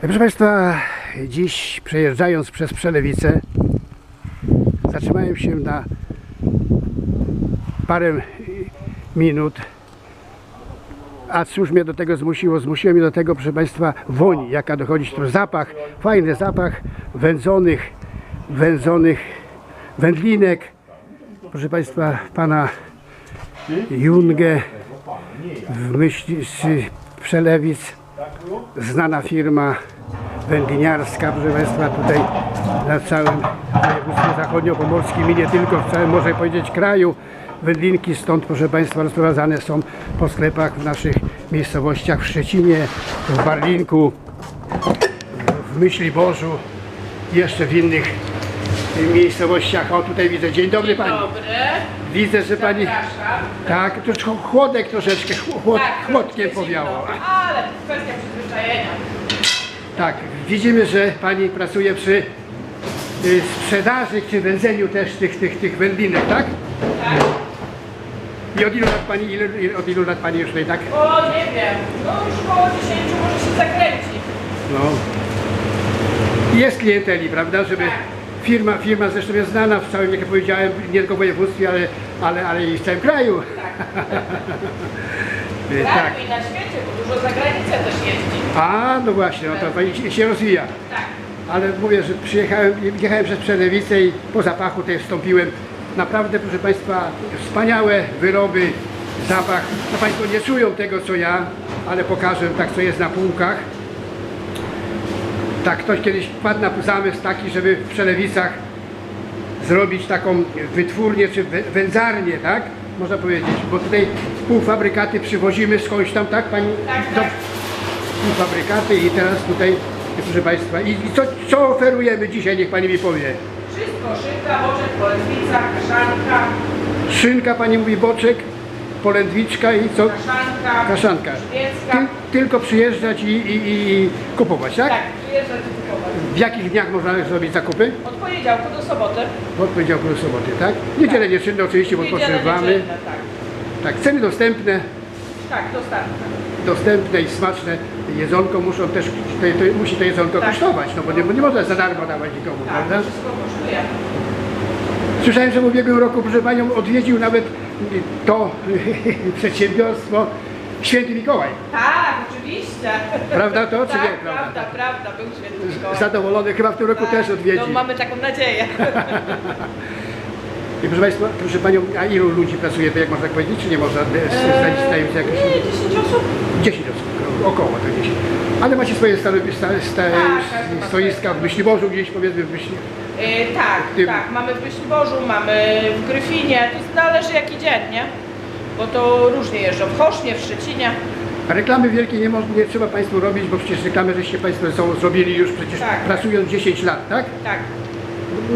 Proszę Państwa, dziś przejeżdżając przez Przelewice zatrzymałem się na parę minut. A cóż mnie do tego zmusiło? Zmusiło mnie do tego, proszę Państwa, woń, jaka dochodzi, to zapach, fajny zapach wędzonych, wędzonych wędlinek. Proszę Państwa, pana Jungę w myśli z Przelewic, znana firma wędliniarska, proszę Państwa, tutaj na całym województwie zachodniopomorskim i nie tylko, w całym, można powiedzieć, kraju. Wędlinki stąd, proszę Państwa, rozprowadzane są po sklepach w naszych miejscowościach w Szczecinie, w Barlinku, w Myśli Bożu i jeszcze w innych miejscowościach. O, tutaj widzę. Dzień dobry Pani. Dobry, Widzę, że Pani... zapraszam. Tak, to ch- chłodek troszeczkę, ch- chłod, Tak, chłodkiem powiało. Ale. Tak, widzimy, że Pani pracuje przy y, sprzedaży czy wędzeniu też tych, tych, tych wędlinek, tak? Tak? I od ilu lat Pani, od ilu lat Pani już tutaj, tak? O, nie wiem, no już około 10 może się zakręci. No. Jest klienteli, prawda, żeby firma, firma zresztą jest znana w całym, jak ja powiedziałem, nie tylko w województwie, ale, ale, ale i w całym kraju. Tak, tak. i na świecie, bo dużo za granicę też jeździ. A, no właśnie, no to Pani się- rozwija. Tak. Ale mówię, że przyjechałem, jechałem przez Przelewice i po zapachu tutaj wstąpiłem. Naprawdę, proszę Państwa, wspaniałe wyroby, zapach. No Państwo nie czują tego, co ja, ale pokażę tak, co jest na półkach. Tak, ktoś kiedyś wpadł na zamysł taki, żeby w Przelewicach zrobić taką wytwórnię czy wę- wędzarnię, tak? Można powiedzieć, bo tutaj półfabrykaty przywozimy skądś tam, tak Pani? Tak, tak. Półfabrykaty i teraz tutaj, proszę Państwa, i, i co, co oferujemy dzisiaj, niech Pani mi powie? Wszystko, szynka, boczek, polędwica, kaszanka, Szynka, Pani mówi, boczek, polędwiczka i co? kaszanka, Kaszanka. Ty, tylko przyjeżdżać i, i, i kupować, tak? Tak, przyjeżdżać i kupować. W jakich dniach można zrobić zakupy? Od poniedziałku do soboty. Od poniedziałku do soboty, tak? Niedzielę nieczynne oczywiście, bo odpoczywamy. tak. Tak, ceny dostępne, Tak, dostępne. dostępne i smaczne. Jedzonko muszą też, to, to, musi to jedzonko Tak. kosztować, no bo nie, bo nie można za darmo dawać nikomu, Tak, prawda? wszystko kosztuje. Słyszałem, że w ubiegłym roku, proszę Panią, odwiedził nawet to przedsiębiorstwo Święty Mikołaj. Tak, oczywiście. Prawda to, czy tak, nie? prawda, Prawda. prawda, był świetny Mikołaj. Zadowolony, chyba w tym roku Tak, też odwiedzi. No, mamy taką nadzieję. I proszę Państwa, proszę Panią, a ilu ludzi pracuje, to jak można powiedzieć, czy nie można zdaniem stają się jakieś Nie, 10 osób. 10 osób, około to 10. Ale macie swoje stale, sta, sta, Tak, ma stoiska w. Myśliborzu gdzieś powiedzmy w Myśli. E, tak, Tym- tak, mamy w Myśliborzu, mamy w Gryfinie, to zależy jaki dzień, nie? Bo to różnie jeżdżą, w Chosznie, w Szczecinie. A reklamy wielkiej nie, nie trzeba Państwu robić, bo przecież reklamy żeście Państwo są zrobili już przecież Tak. pracując 10 lat, tak? Tak,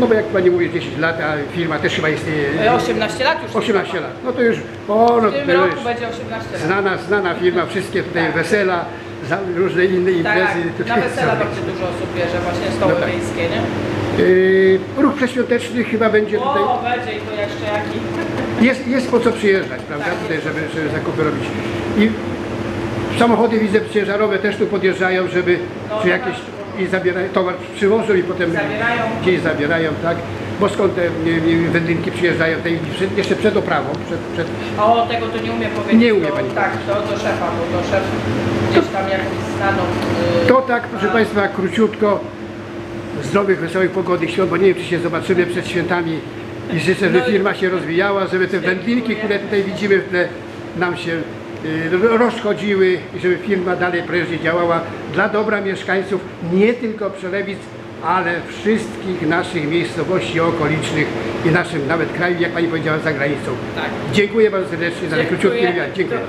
No bo jak Pani mówi 10 lat, a firma też chyba istnieje e, 18 lat już. 18 lat. No to już, o, no W tym roku już będzie 18 lat. znana, znana firma, wszystkie tutaj Tak. wesela, za, różne inne Tak, imprezy. na tutaj wesela bardzo dużo osób bierze, właśnie stoły No tak. miejskie, nie? Yy, ruch przeświąteczny chyba będzie tutaj. O, będzie i to jeszcze jaki. Jest, jest po co przyjeżdżać, prawda, Tak, tutaj, żeby, żeby zakupy robić. I samochody widzę ciężarowe też tu podjeżdżają, żeby No, czy jakieś tak. I zabierają, towar przywożą i potem Zabierają. gdzieś zabierają, tak? Bo skąd te wędlinki przyjeżdżają, te, przed, jeszcze przed oprawą, przed, przed, O, tego to nie umie powiedzieć. Nie umie to, pani Tak, to do szefa, bo to szef gdzieś tam jakąś znaną... y, To tak, proszę Państwa, króciutko, zdrowych, wesołych, pogodnych świąt, bo nie wiem, czy się zobaczymy przed świętami i życzę, No firma się rozwijała, żeby te wędlinki, które tutaj widzimy w tle, nam się rozchodziły i żeby firma dalej prężnie działała dla dobra mieszkańców, nie tylko Przelewic, ale wszystkich naszych miejscowości okolicznych i naszym nawet kraju, jak Pani powiedziała, za granicą. Tak. Dziękuję bardzo serdecznie za ten króciutki Dziękuję. wywiad. Dziękuję.